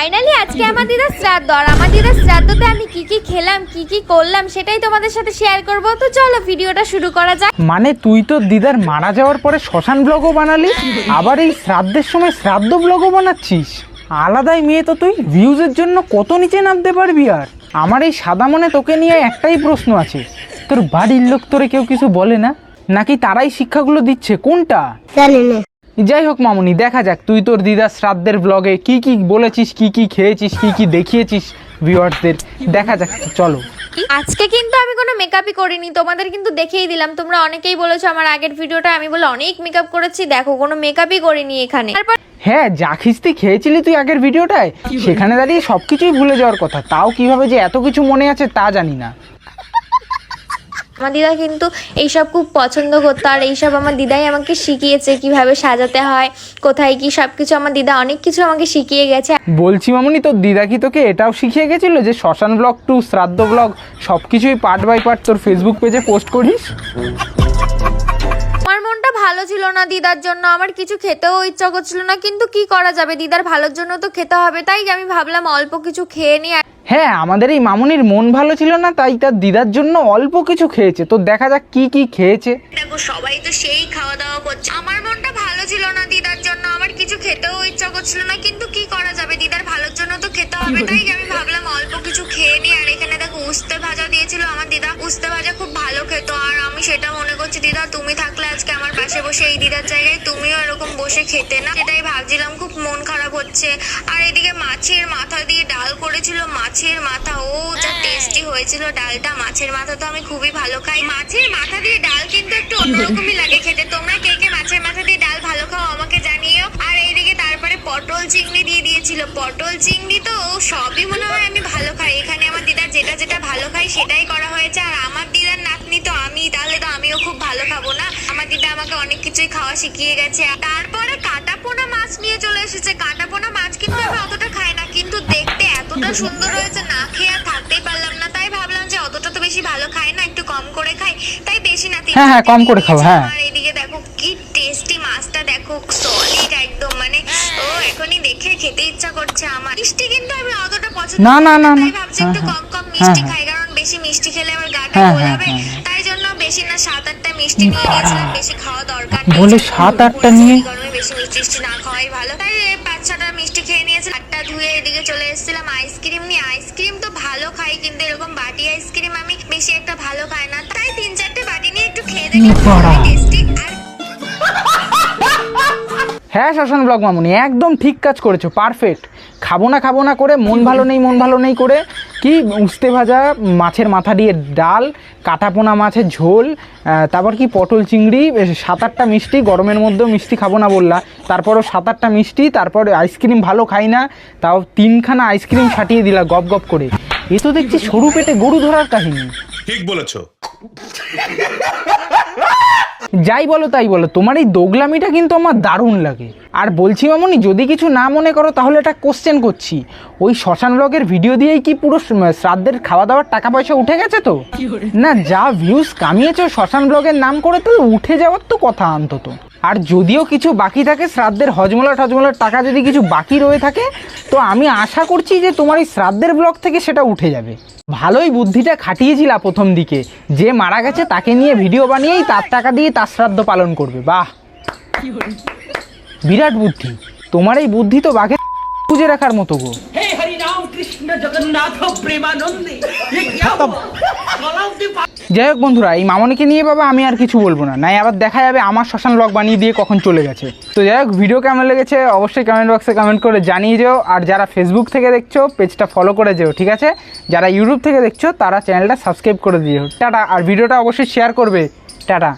Finally আজকে আমার দিদার শ্রাদ্ধ। আর আমার দিদার শ্রাদ্ধতে আমি কি কি খেলাম কি কি করলাম সেটাই তোমাদের সাথে শেয়ার করব। তো চলো ভিডিওটা শুরু করা যাক। মানে তুই তো দিদার মারা যাওয়ার পরে শ্মশান ব্লগও বানালি আবার এই শ্রাদ্ধের সময় শ্রাদ্ধ ব্লগও বানাচ্ছিস। আলাদাই মেয়ে তো তুই ভিউজের জন্য কত নিচে নামতে পারবি আর? আমার এই সাদা মনে তোকে নিয়ে একটাই প্রশ্ন আছে। তোর বাড়ির লোক তোরে কেউ কিছু বলে না? নাকি তারাই শিক্ষাগুলো দিচ্ছে? কোনটা? জানি না। যাই হোক মামুনি দেখা যাক। তুই তোর দিদার শ্রাদ্ধের ব্লগে কি কি বলেছিস কি কি খেয়েছিস কি কি দেখিয়েছিস ভিউয়ার্সদের দেখা যাক চলো। আজকে কিন্তু আমি কোনো মেকআপই করিনি তোমাদের কিন্তু দেখিয়ে দিলাম। তোমরা অনেকেই বলেছ আমার আগের ভিডিওটা আমি বলে অনেক মেকআপ করেছি দেখো কোনো মেকআপই করিনি এখানে। তারপর হ্যাঁ যা খিস্তি খেয়েছিলি তুই আগের ভিডিওটায় সেখানে দাঁড়িয়ে সব কিছুই ভুলে যাওয়ার কথা। তাও কীভাবে যে এত কিছু মনে আছে তা জানি না। আমার দিদা কিন্তু এইসব খুব পছন্দ করতো। আর এইসব আমার দিদাই আমাকে শিখিয়েছে কীভাবে সাজাতে হয় কোথায় কি সব কিছু আমার দিদা অনেক কিছু আমাকে শিখিয়ে গেছে। বলছি মামুনি তোর দিদা কি তোকে এটাও শিখিয়ে গেছিল যে শ্মশান ব্লগ টু শ্রাদ্ধ ব্লগ সব কিছুই পার্ট বাই পার্ট তোর ফেসবুক পেজে পোস্ট করিস? আমার মনটা ভালো ছিল না দিদার জন্য আমার কিছু খেতেও ইচ্ছা করছিল না কিন্তু কি করা যাবে? দিদার ভালোর জন্য তো খেতে হবে তাই আমি ভাবলাম অল্প কিছু খেয়ে নিই। হ্যাঁ আমাদের এই মামুনির মন ভালো ছিল না, তাই তার দিদার জন্য অল্প কিছু খেয়েছে। তো দেখা যাক কি কি খেয়েছে। দেখো, সবাই তো সেই খাওয়া দাওয়া করছে। আমার মনটা ভালো ছিল না দিদার জন্য, আমার কিছু খেতেও ইচ্ছা করছিল না, কিন্তু কি করা যাবে? দিদার ভালোর জন্য তো খেতে হবে, তাই আমি ভাবলাম অল্প কিছু খেয়ে নিই। আর এখানে দেখো, উস্তে ভাজা দিয়েছিল আমার দিদা আমি সেটা মনে করছি দিদা তুমি থাকলে আজকে আমার পাশে বসে এই দিদার জায়গায় তুমিও এরকম বসে খেতে না? সেটাই ভাবছিলাম খুব মন খারাপ হচ্ছে। আর এদিকে মাছের মাথা দিয়ে ডাল করেছিল মাছের মাথা ও যা টেস্টি হয়েছিল ডালটা মাছের মাথা তো আমি খুবই ভালো খাই। মাছের মাথা দিয়ে ডাল কিন্তু একটু অন্যরকমই লাগে খেতে। তোমরা কে কে মাছের মাথা যেটা ভালো খাই সেটাই করা হয়েছে। আর আমার দিদার নাতনি তো আমি তাহলে তো আমিও খুব ভালো খাব না? আমার দিদা আমাকে অনেক কিছুই খাওয়া শিখিয়ে গেছে। তারপরে কাটা পোনা মাছ নিয়ে চলে এসেছে। কাটা পোনা মাছ কিন্তু আমি অতটা খাই না কিন্তু দেখতে এতটা সুন্দর হয়েছে না খেয়ে আর থাকতেই পারলাম না। তাই ভাবলাম যে অতটা তো বেশি ভালো খাই না একটু কম করে খাই। তাই বেশি না হ্যাঁ, হ্যাঁ, কম করে খাও, হ্যাঁ। আর এদিকে দেখো কি টেস্টি মাছটা দেখো ও খেতে ইচ্ছা করছে আমার মিষ্টি কিন্তু আমি অতটা পছন্দ না, না, না, তাই। ভাবছি একটু হ্যাঁ, কম কম হ্যাঁ, মিষ্টি হ্যাঁ। খাই কারণ বেশি মিষ্টি খেলে আমার গাটা গোলাবে। তাই জন্য বেশি না সাত আটটা মিষ্টি নিয়ে নিয়েছিলাম বেশি খাওয়া দরকার নেই বলে সাত আটটা নিয়ে? গরমে বেশি মিষ্টি না খাওয়াই ভালো তাই পাঁচ ছটা মিষ্টি খেয়ে নিয়েছি আটটা ধুয়ে এদিকে চলে এসেছিলাম আইসক্রিম নিয়ে আইসক্রিম তো ভালো খাই কিন্তু এরকম বাটি আইসক্রিম আমি বেশি একটা ভালো খাই না তাই তিন চারটে বাটি নিয়ে একটু খেয়ে দেখলাম টেস্টি হ্যাঁ শ্মশান ব্লগ মামুনি, একদম ঠিক কাজ করেছ পারফেক্ট খাব না খাব না করে, মন ভালো নেই, মন ভালো নেই করে, কি উস্তে ভাজা মাছের মাথা দিয়ে ডাল, কাটাপোনা মাছের ঝোল তারপর কি পটল চিংড়ি সাত আটটা মিষ্টি, গরমের মধ্যেও মিষ্টি খাব না বললা। তারপরও সাত আটটা মিষ্টি, তারপর আইসক্রিম ভালো খাই না, তাও তিনখানা আইসক্রিম ছাটিয়ে দিলা গপ গপ করে। এ তো দেখছি সরু পেটে গরু ধরার কাহিনী। ঠিক বলেছ। যাই বলো তাই বলো তোমার এই দোগলামিটা কিন্তু আমার দারুণ লাগে। আর বলছি মামনি যদি কিছু না মনে করো তাহলে একটা কোশ্চেন করছি। ওই শ্মশান ব্লগের ভিডিও দিয়েই কি পুরো শ্রাদ্ধের খাওয়া দাওয়ার টাকা পয়সা উঠে গেছে তো? না যা ভিউজ কামিয়েছো শ্মশান ব্লগের নাম করে তো উঠে যাওয়ার তো কথা অন্তত। আর যদিও কিছু বাকি থাকে শ্রাদ্ধের হজমলা টজমলার টাকা যদি কিছু বাকি রয়ে থাকে তো আমি আশা করছি যে তোমার এই শ্রাদ্ধের ব্লক থেকে সেটা উঠে যাবে। ভালোই বুদ্ধিটা খাটিয়েছিলা প্রথম দিকে। যে মারা গেছে তাকে নিয়ে ভিডিও বানিয়েই তার টাকা দিয়ে তার শ্রাদ্ধ পালন করবে। বাহ! বিরাট বুদ্ধি। তোমার এই বুদ্ধি তো বাঘে খুঁজে রাখার মতো গো। যাই হোক বন্ধুরা এই মামনিকে নিয়ে বাবা আমি আর কিছু বলব না। নাই আবার দেখা যাবে আমার শ্মশান লক বানিয়ে দিয়ে কখন চলে গেছে। তো যাই হোক ভিডিও কেমন লেগেছে অবশ্যই কমেন্ট বক্সে কমেন্ট করে জানিয়ে যেও। আর যারা ফেসবুক থেকে দেখছ পেজটা ফলো করে যেও ঠিক আছে? যারা ইউটিউব থেকে দেখছ তারা চ্যানেলটা সাবস্ক্রাইব করে দিও। টাটা। আর ভিডিওটা অবশ্যই শেয়ার করবে। টাটা।